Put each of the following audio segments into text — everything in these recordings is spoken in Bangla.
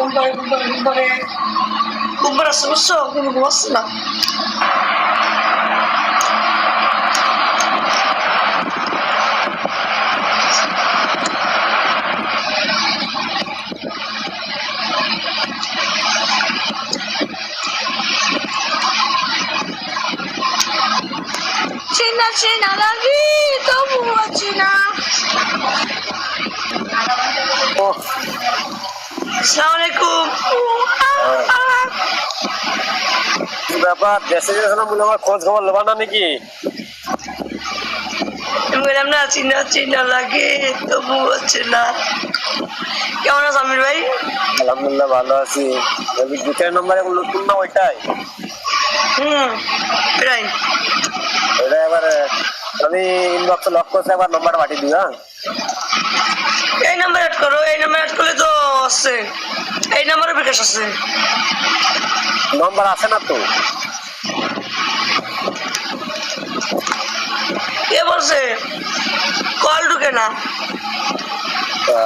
頑張れ、頑張れ、頑張れ。頑張らせました、この子はすな。Assalamualaikum. কি ব্যাপার? দেশে গেছে বলে আমার খোঁজ খবর না নাকি? আমি বললাম না চিনা চিনা লাগে তবু হচ্ছে না। কেমন আছে আমির ভাই? আলহামদুলিল্লাহ ভালো আছি। ওই দুটার নম্বর এখন নতুন না ওইটাই? হুম এবার আমি ইনবক্সে লক করতে একবার নম্বরটা পাঠিয়ে দিই হ্যাঁ? এই নাম্বার অ্যাড করো এই নাম্বার অ্যাড করলে তো আছে। এই নাম্বারে বিকাশ আছে। নম্বর আছে না তো? কে বলছে কল ঢুকে না।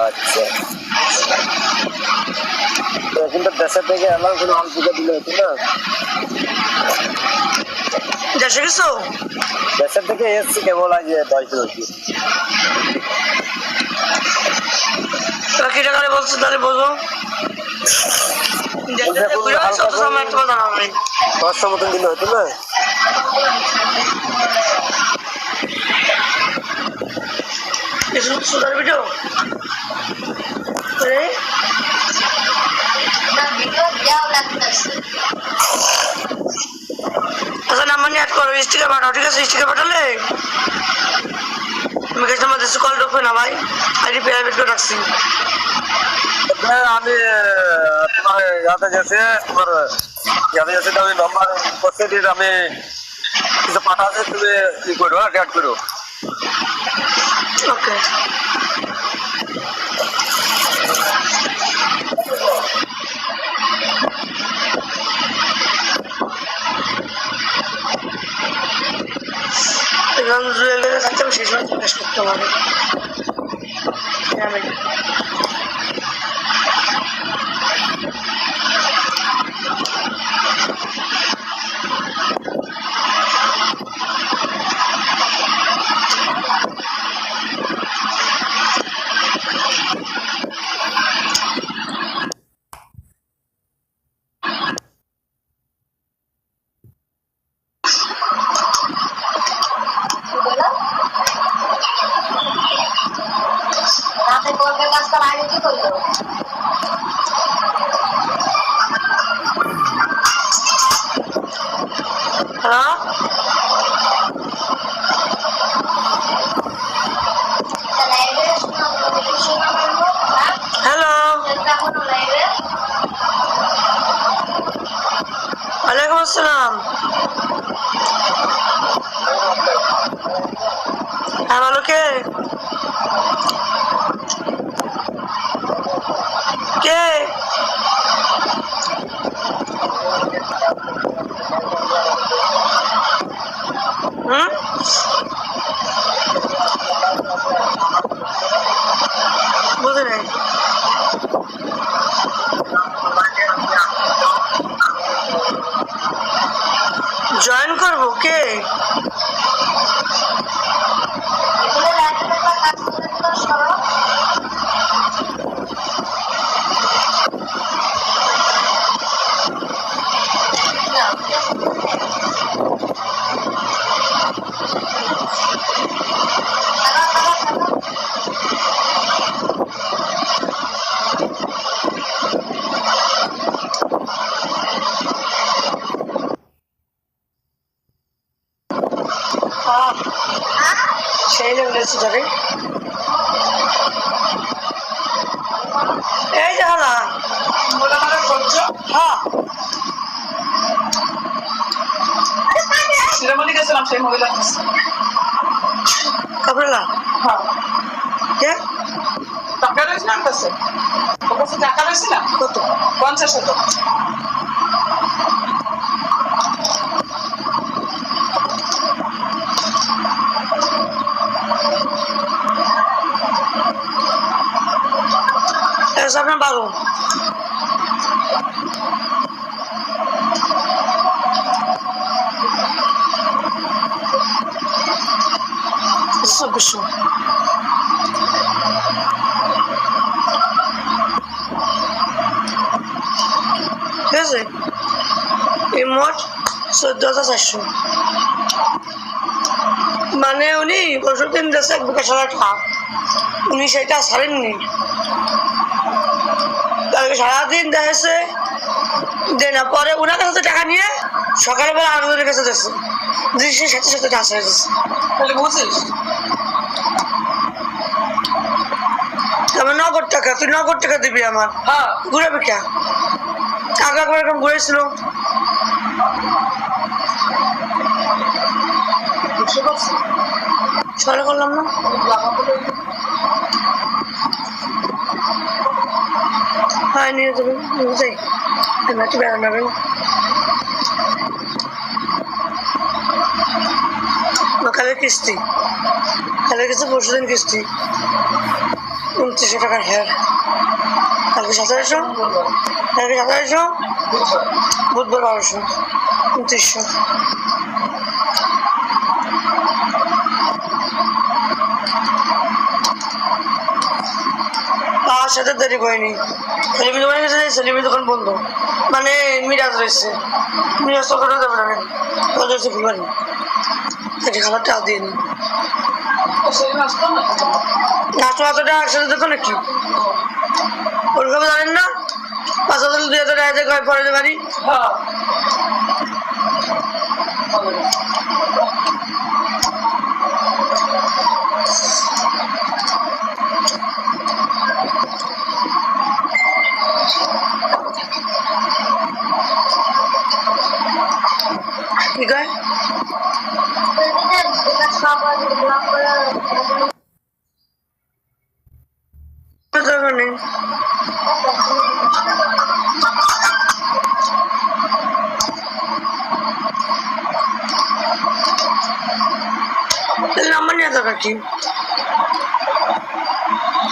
আচ্ছা। তো এখন তো দেশে থেকে এলাম কোনো হাল পুজো দিলে হতো না? দেশে গেছো? দেশের থেকে এসছি কেবল আজ দশ দিন বাকি টাকারে বলছো তাহলে বোঝো। পাঁচশো মতন দিলে হতো না? সুদার ভিডিও? আচ্ছা নাম্বার নিয়ে অ্যাড করো স্টিকার পাঠাও ঠিক আছে? স্টিকার পাঠালে? আমি কাছে কল ঢুকবে না ভাই। আইডি প্রাইভেট করে রাখছি। আমি তোমার ইয়াতে গেছে তোমার ইয়াতে গেছে আমি নম্বর করতে দিয়ে আমি কিছু পাঠাতে তুমি ই করো ডেট করো। ওকে এখন জুয়েলারি থাকতে আমি সেই সময় প্রকাশ করতে পারি আমি রাতে করবে কাজটা আগে কি করল হ্যাঁ লাইভে শোনা শোনা বলব হ্যাঁ হ্যালো এখনও লাইভে ওয়ালাইকুম আসসালাম হ্যাঁ বলো কে কে হুম বুঝে নাই জয়েন করব কে বেশি যাবে। এই যে না হ্যাঁ। গেছিলাম মহিলা হ্যাঁ। টাকা রয়েছে না কাছে। টাকা রয়েছে না? কত? পঞ্চাশ হতো এই মোট চোদ্দ হাজার চারশো মানে উনি পরশু দিন দেশে এক বিকাশ হাজার টাকা। উনি সেটা ছাড়েননি কালকে সারাদিন দেখেছে যে না পরে ওনার কাছে টাকা নিয়ে সকালবেলা আনন্দের কাছে দিয়েছে দৃশ্যের সাথে সাথে টাকা ছেড়ে দিচ্ছে তাহলে বুঝিস আমার নগদ টাকা তুই নগদ টাকা দিবি আমার হ্যাঁ ঘুরাবি কে আগে করে এরকম ঘুরেছিল। সকালে করলাম না। হয়, নিয়ে যাবে বুঝাই একটু বেড়ানো কালের কিস্তি। কালের কিস্তি, পরশু দিন কিস্তি। উনত্রিশশো টাকার হেয়ার কালকে সতেরোশো কালকে সতেরোশো বুধবার বারোশো উনত্রিশশো তার সাথে দেরি করেনি সেলিমি দোকানে গেছে সেলিমি দোকান বন্ধ মানে মিরাজ রয়েছে মিরাজ তো করে দেবে না তো খুলবেন এটি খাবার টাকা দিয়ে নি সেই আসতো না নাচো এতটা একসাথে দেখো নাকি ওরকম জানেন না পাঁচ হাজার দুই হাজার দিয়ে পরে দিতে পারি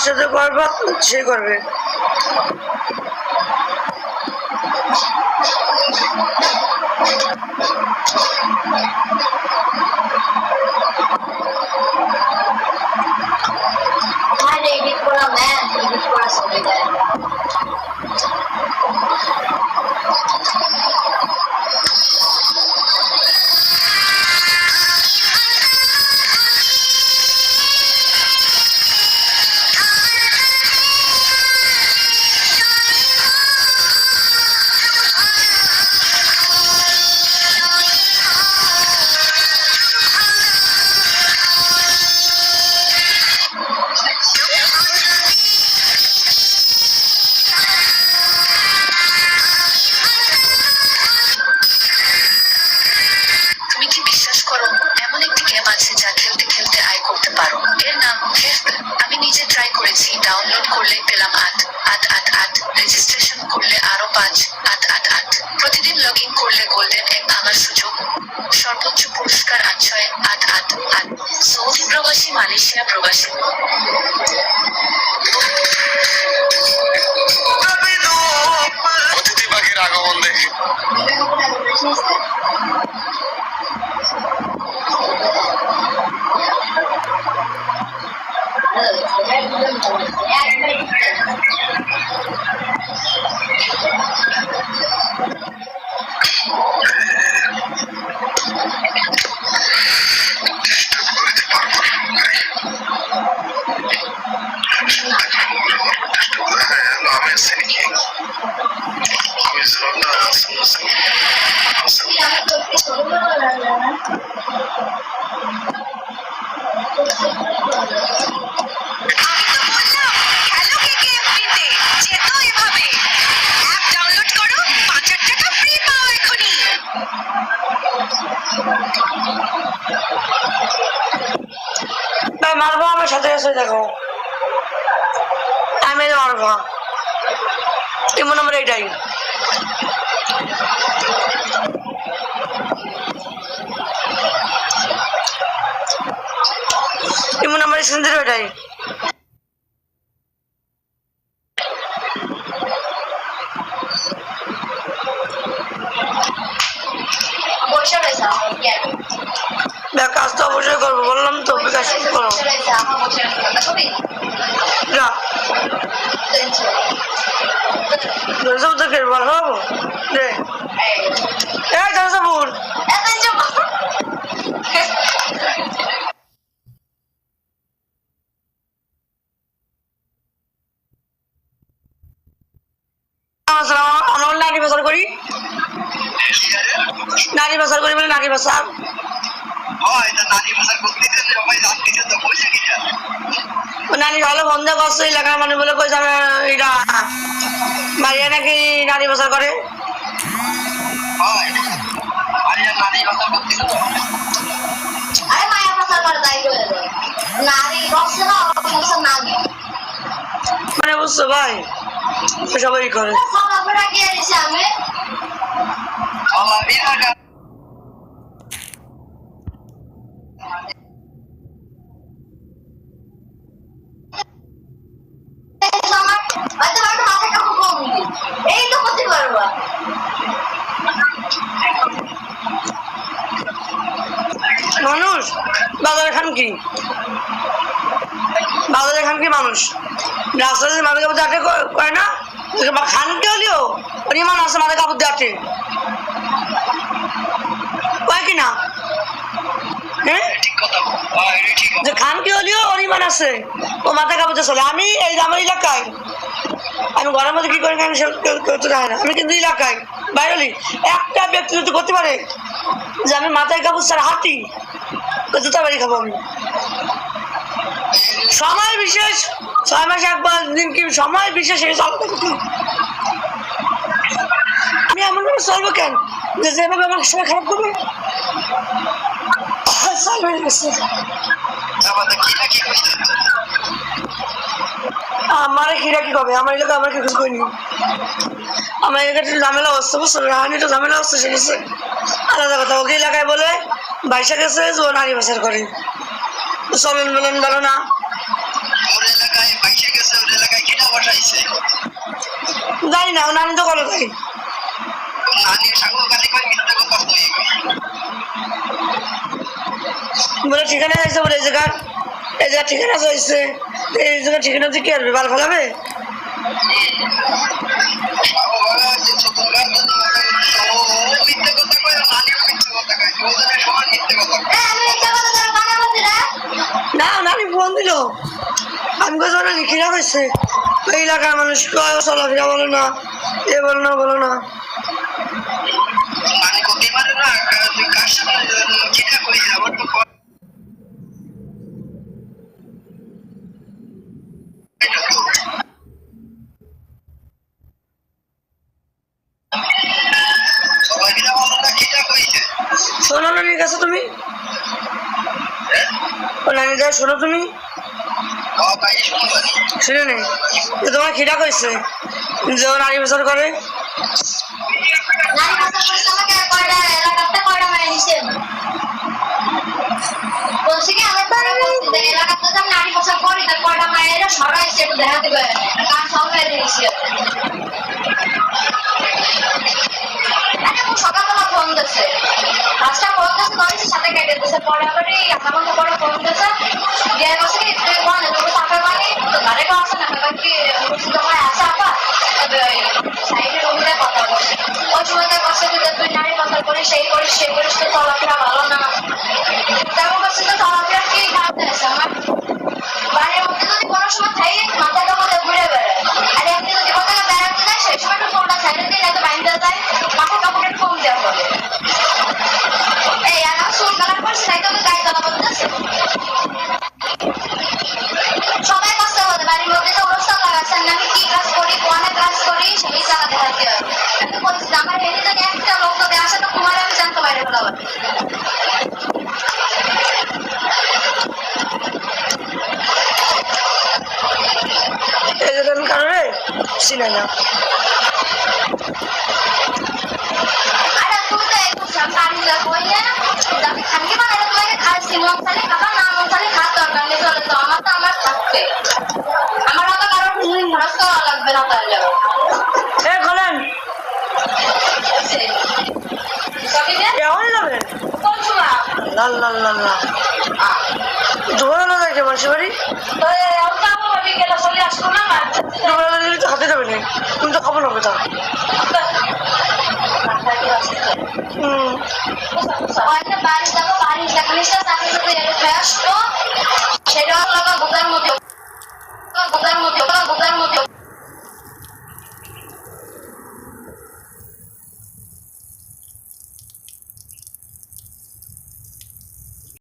তুমি যে করবে সে করবে। আগমন দেখি ভাই মারবো আমার সাথে আছে দেখো আমি এটা মারবো এমন আমার এটাই আমার সুন্দর দেখ, কাজ তো অবশ্যই করব, বললাম তো, বিকাশ করো না। তো হব? রে এই এই জানসাপুর এত চুপ আমার নারী বাজার করি নারী বাজার করি বলে নারী বাজার। নারী ভালো বন্ধ করছে এলাকার মানুষ বলে কই যাবে এটা মারিয়া নাকি নারী বাজার করে? মানে বুঝছ ভাই সবাই করে সব আমরা গিয়ে দিছি আমি আমার হয়তো হয়তো মাথাটা খুব কম দিই। এই তো করতে পারব মানুষ বাজারে খান কি বাজারে খান কি মানুষ করে না হলেও আছে দিয়ে আটে কয় কি না? যে হলেও পরিমাণ আছে। ও মাথা কাপড় চলে। আমি এই আমার এলাকায়, আমি ঘরের মধ্যে কি করি আমি কেউ- কেউ না। আমি কিন্তু এলাকায়, বাইরে একটা ব্যক্তি যদি করতে পারে যে আমি মাথায় কাপড় ছাড়া হাঁটি তো জুতা খাব আমি। সময় বিশেষ, ছয় মাসে একবার দিন কি সময় বিশেষ এই থাকি। আমি এমন চলবো কেন? যে যেভাবে আমার সময় খারাপ করবে। আমার খিরা কি কবে আমার এলাকা আমার কিছু করিনি। আমার এলাকায় একটু ঝামেলা হচ্ছে, বুঝছ? রাহানি তো ঝামেলা হচ্ছে, সে আলাদা কথা। ওকে এলাকায় বলে বাইশা গেছে ও নারী বাসার করে চলন বলন ভালো না জানি না ও নানি তো কলো তাই বলে ঠিকানা আছে বলে এই জায়গা এই জায়গা ঠিকানা চাইছে এই জায়গা ঠিকানা দিয়ে কি আসবে বাল ফেলাবে আমি না নানি ফোন দিল। আমি কোথাও নাকি কিনা হয়েছে এই এলাকার মানুষ চলাফেরা বলো না, এ বলো না বলো না। শোনো কাছে শোনো তুমি? শুনে নেই যে তোমার খিদা কইছে যে ও নারী বছর করে দেখাতে পারে কারণ সব মেয়েদের সকালবেলা ফোন দিচ্ছে। পাঁচটা ফোন দিচ্ছে করেছে সাথে কেটে দিচ্ছে। পরে আবার এই আধা পরে ফোন দিচ্ছে। দিয়ে বলছে কি তুই বল, তুমি তাকে বাড়ি তো ঘরে কেউ আসে না। কি তোমার আসে আপা সাইডে রুমে কথা বলছে। দরকার নেই চলে তো আমার তো কারোর খরচ করা লাগবে না তাহলে। লাল্লা লাল্লা দোকানে থাকে মানুষের বাড়ি? দোকানে তো হাতে যাবে না। তুমি তো খবর হবে তা। সেটা গোদার মতো। গোদার মতো গোদার মতো।